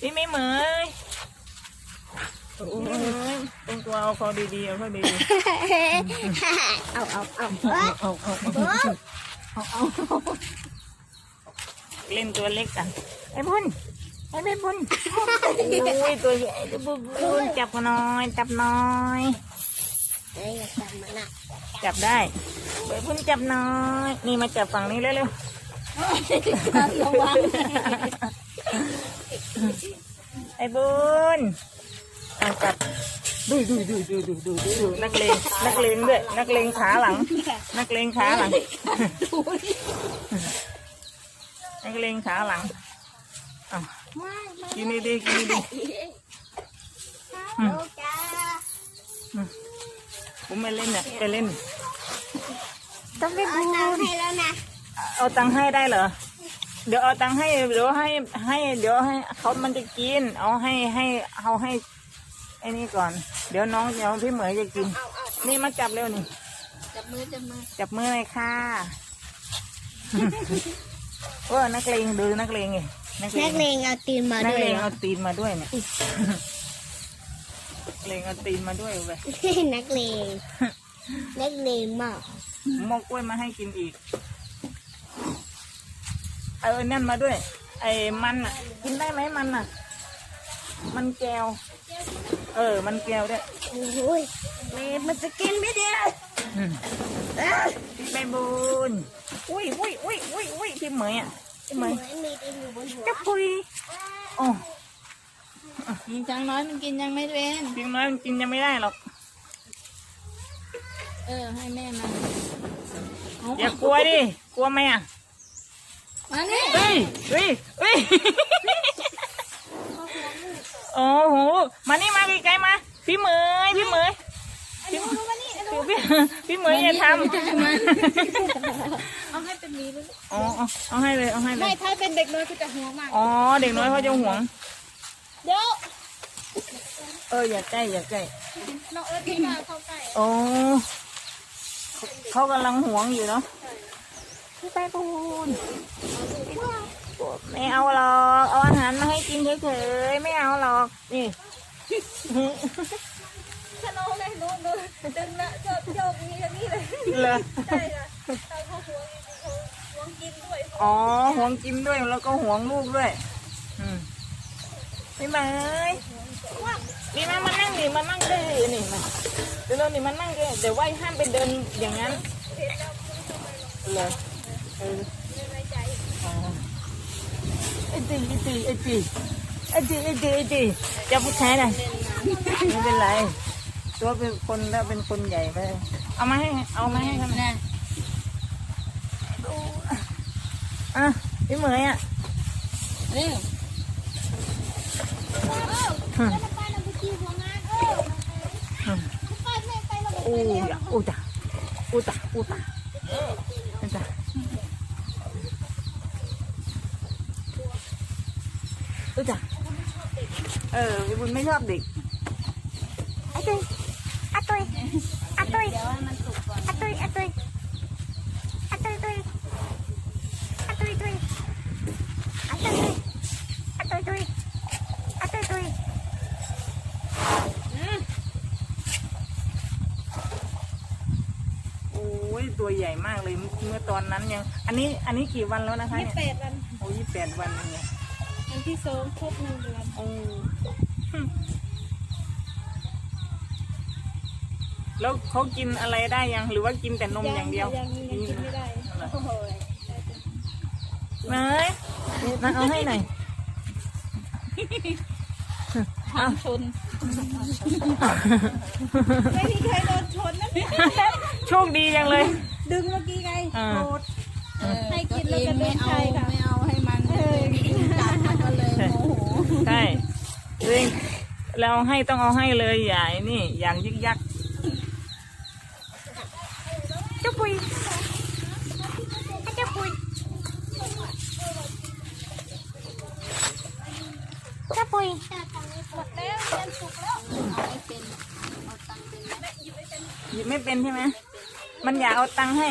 พี่ไม่เหมยโอ้ยตรงตัวเอาพอดีๆเอาพอดีเอาเอาเอาเอาเอาเอาเล่นตัวเล็กกันไอ้บุญไอ้เบบุญโอ้ยตัวใหญ่ตัวบุญจับน่อยจับน้อยจับมันอะจับได้เบุญจับน่อย นี่มาจับฝั่งนี้เร็ว ระวังไอ้บุญเอาจับดูดูดูดูดูดูดูนักเลงนักเลงด้วยนักเลงขาหลัง นักเลงขาหลังนักเลงขาหลังกินดีดีกินดีผมไม่เล่นเนี่ยไปเล่นต้องไปบูนให้แล้วนะ เอาตังค์ให้ได้เหรอ เดี๋ยวเอาตังค์ให้เดี๋ยวให้ให้ เดี๋ยวให้เขามันจะกิน เอาให้ให้เอาให้ไอ้นี่ก่อน เดี๋ยวน้องเดี๋ยวพี่เหมยจะกิน เอาเอานี่มาจับเร็วนี่ จับมือจับมือจับมือเลยค่ะว่านักเลงดูนักเลงไงนักเลนังกเลงเอาตีนมานักด้วยเลงเหรอเอาตีนมาด้วยเนี่ยนักเลงเอาตีนมาด้วยเว้ยนักเลงนักเลงมากมอกกล้วยมาให้กินอีก เออนั่นมาด้วย ไอ้มันอะ กินได้ไหมมันอะ มันแก้ว เออ มันแก้วด้วยโอ้ยแม่มันจะกินไม่ได้อืมเอ้ยพี่ใบบุญอุ้ยอุ้ยอุ้ยอุ้ยอุ้ยพี่เหมยอะพี่เหมยมีตีนอยู่บนหัวจะปุยโอ้ยิงจังน้อยมันกินยังไม่เป็นเพียงน้อยมันกินยังไม่ได้หรอกเออให้แม่มาเอาอย่ากลัวดิ กลัวไหมอะ มานี่เฮ้ยเฮ้ยเฮ้ยโอ้โหมานี่มาใกล้ๆมา พี่เหมยพี่เหมยพี่พี่พี่เหมยอย่าทำเอาให้เป็นมีเลยอ๋อเอาเอาให้เลยเอาให้เลไม่ยถ้าเป็นเด็กน้อยก็จะหัวมากอ๋อเด็กน้อยเขาจะห่วงเดี๋ยวเอออย่าใกล้อย่าใกล้น้องเอิร์ธที่มาเข้าใกล้โอ้เขากำลังห่วงอยู่เนาะ พี่ไปปูนไม่เอาหรอก เอาอาหารมาให้กินเฉยๆ ไม่เอาหรอก นี่ถ้าน้องเลยนู้นนู้นดึงนะโยกโยกนี่นี่เลยเลยใช่ค่ะถ้าเขาหัวเขาหัวกินด้วย อ๋อห่วงกินด้วยแล้วก็ห่วงลูกด้วย อืมพี่เหมยนี่มามานั่งดิมานั่งดินี่มาเดี๋ยวเรานี่มานั่งดิเดี๋ยวไหวห้ามไปเดินอย่างนั้นเลย เอไอตีไอตีไอตีไอตีไอตีไอตีจับผู้ชายหนยไม่เป็นไร ตัวเป็นคนแล้วเป็นคนใหญ่ไป เอามาให้ เอามาให้ทำบแน่อะพี่เหมยอะนี่อู้ยอู้จ้อู้จ้ะอู้ตา โอ้จ้ะเออพี่บุญไม่ชอบเด็กอะตุยอะตุยอะตุยเดี๋ยวให้มันสุกก่อนอะตุยอะตุยอะตุยตุยอะตุยตุยอะตุยตุยอะตุยตุยอะตุยตุยโอ้ยตัวใหญ่มากเลยเมื่อตอนนั้นยัง อันนี้อันนี้กี่วันแล้วนะคะยี่เนี่ยแปดวันโอ้ยี่แปดวันเองเนี่ยวัน ที่สองครบหนึ่งเดือนโอ้หึแล้วเขากินอะไรได้ยังหรือว่ากินแต่นมอย่างเดียวยังยังกินไม่ได้โอ้โหเนยมาเอาให้หน่อยทางชนไม่มีใครโดนชนนะโชคดีจังเลย ดึงเมื่อกี้ไงอ่าโกรธให้กินแล้วก็เดินชัยค่ะ ไม่เอาให้มัน เออ จัดมันก็เลยโมโห ใช่จริง เราให้ต้องเอาให้เลยอย่าไอ้นี่ อย่างยึกยักเจ้าปุยเจ้าปุยเจ้าปุยหมดแล้วเรียนสุกแล้วเอาไม่เป็นเอาตังค์เป็นหยิบไม่เป็นใช่ไหมมันอยากเอาตังค์ให้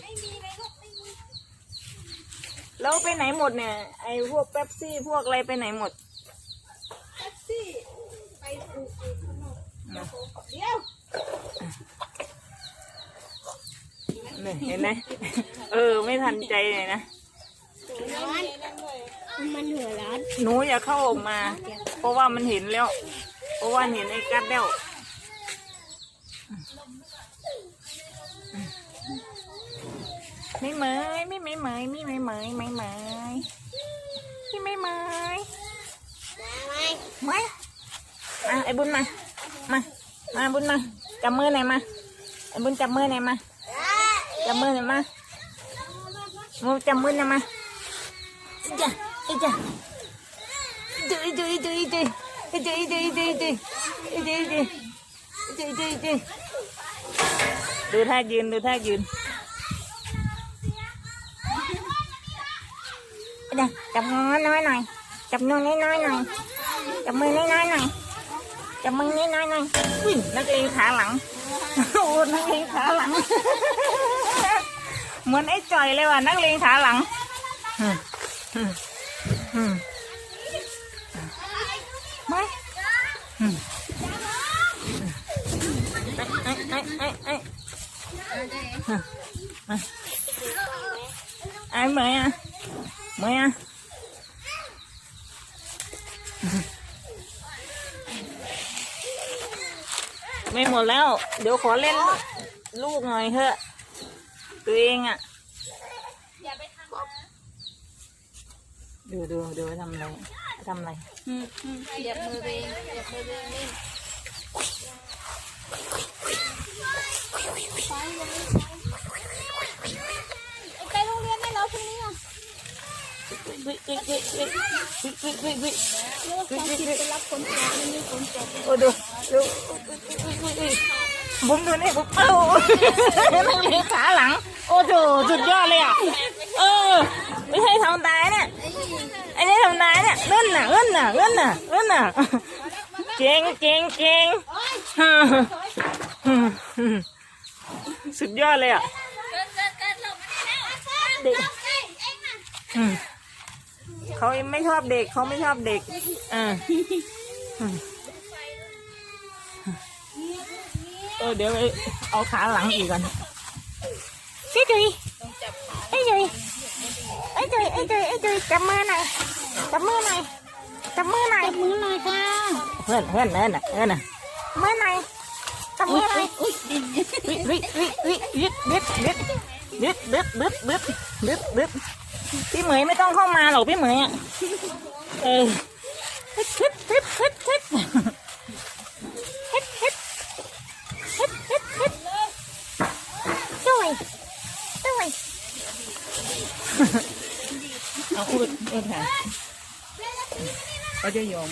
ไม่มีในลูกไม่มีแล้วไปไหนหมดเนี่ยไอ้พวกเป๊ปซี่พวกอะไรไปไหนหมด แท็กซี่ไปอู่อู่ข้างนอก เนี่ยเห็นไหมเออ ไม่ทันใจเลยนะ ร้อนนั่นด้วยมันหัวร้อนหนูอย่าเข้าออกมา เพราะว่ามันเห็นแล้ว เพราะว่าเห็นไอ้กัดแล้ว ไม่เหมยไม่ไม่เหมยไม่ไม่เหมยไม่เหมยไม่เหมยมา มาไอ้บุญมา มา มาบุญมาจับมือหน่อยมา ไอ้บุญจับมือหน่อยมา จับมือหน่อยมามูจับมือหน่อยมาอีจ้ะอีจ้ะอีจ้ะอีจ้ะอีจ้ะอีจ้ะอีจ้ะอีจ้ะอีจ้ะอีจ้ะอีจ้ะอีจ้ะอีจ้ะอีจ้ะอีจ้ะดูท่ายืนดูท่ายืนเดี๋ยวจับงอน้อยหน่อย จับนวน้อยน้อยหน่อย จับมือน้อยน้อยหน่อย จับมือน้อยน้อยหน่อยนักเลงขาหลังโอ้นักเลงขาหลัง เหมือนไอ้จ่อยเลยว่ะนักเลงขาหลังมอืมอืมาไอ้ไอ้ไอ้ไอ้ไอ้มาไอ้เมยอะเมยอะ ไม่หมดแล้ว เดี๋ยวขอเล่นลูกหน่อยเถอะ ตัวเองอะดูดูดูทำอะไรทำอะไรอืมอืมเหยียบมือตัวเองเหยียบมือตัวเองเล่นไปโรงเรียนได้แล้วพรุ่งนี้อะ โอ้ดูดูบุ้มดูนี่บุ้มเอ้านั่งเลี้ยงขาหลัง โอ้โหสุดยอดเลยอะ เออ ไม่ใช่ทำตายเนี่ยไอ้นี่ทำตายเนี่ยเล่นน่ะเล่นน่ะเล่นน่ะเล่นน่ะเก่งเก่งเก่งสุดยอดเลยอะเกินเกินเกินหลบมาได้แล้วเด็กอืม เขาไม่ชอบเด็กเขาไม่ชอบเด็กเอออืมเออเดี๋ยวไปเอาขาหลังอีกก่อนพี่จุยไอ้จุยไอ้จุยไอ้จุยไอ้จุยจับมือหน่อยจับมือหน่อยจับมือหน่อยจับมือหน่อยค่ะเพื่อนเพื่อนเพื่อนน่ะเพื่อนน่ะมือหน่อยจับมือหน่อยอุ้ยวิวิวิวิยึดยึดยึดยึ พี่เหมยไม่ต้องเข้ามาหรอกพี่เหมยอะเออฮึดฮึดฮึดฮึดฮึดฮึดฮึดฮึดฮึดฮึดด้วยด้วยเอาพูดเออค่ะเขาจะยอม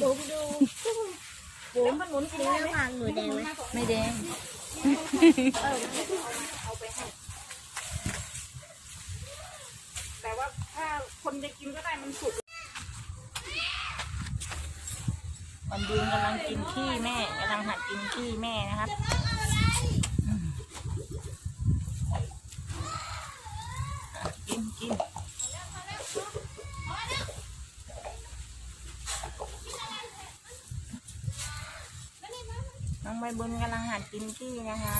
ดูดูดูมันหมุนกินได้ไหมางหนูแดงไหมไม่แดง แต่ว่าถ้าคนจะกินก็ได้มันสุกวันดีกำลังกินขี้แม่กำลังหัดกินขี้แม่นะครับกินกินน้อง ใบบุญกำลังหัดกินขี้นะคะ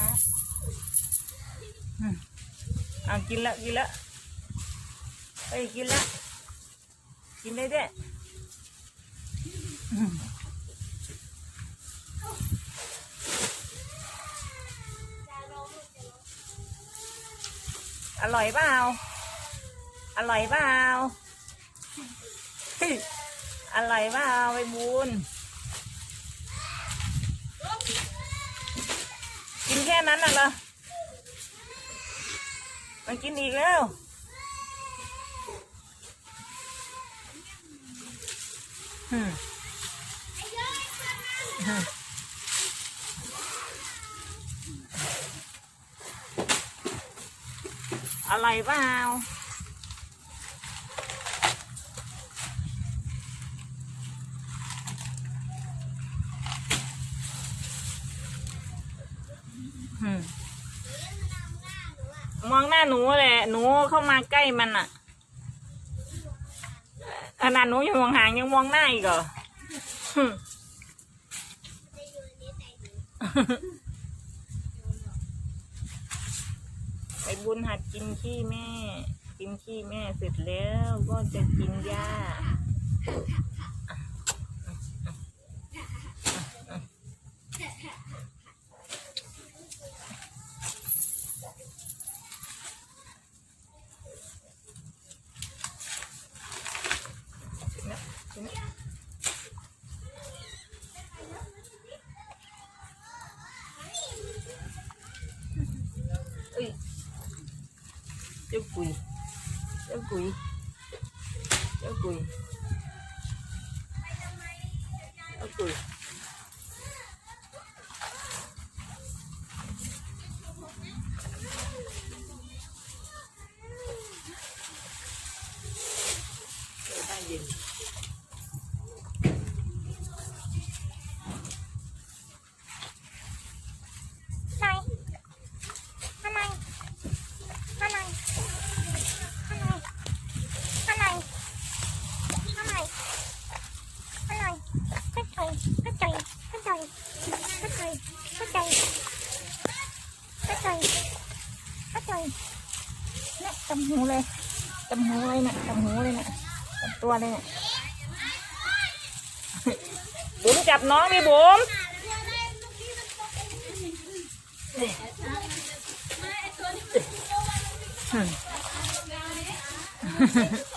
อืมเอากินละกินละเอ้ยกินละกินได้ด้วยอร่อยเปล่า อร่อยเปล่า อร่อยเปล่าไปบุญกินแค่นั้นน่ะเหรอมันกินอีกแล้ว อืมอืมอะไรเปล่า มองหน้าหนูแหละหนูเข้ามาใกล้มันอะขนาดหนูอยู่ห่างๆยังมองหน้าอีกเหรอไปบุญหัดกินขี้แม่ กินขี้แม่เสร็จแล้วก็จะกินหญ้า เอ้ยเจ้ากุย เจ้ากุยเจ้ากุยเจ้ากุยเดี๋ยวได้ยิน ไหนอันไหนอันไหนอันไหนอันไหนอันไหนอันไหนกระจายกระจายกระจายกระจายกระจายกระจายกระจาย เนี่ยจำหูเลยจำหู เลยนะจำหูเลยนะจำตัวเลยนะบุ๋มจับน้องดิบุ๋มไม่ไอตัวนี้มันโตวันนี้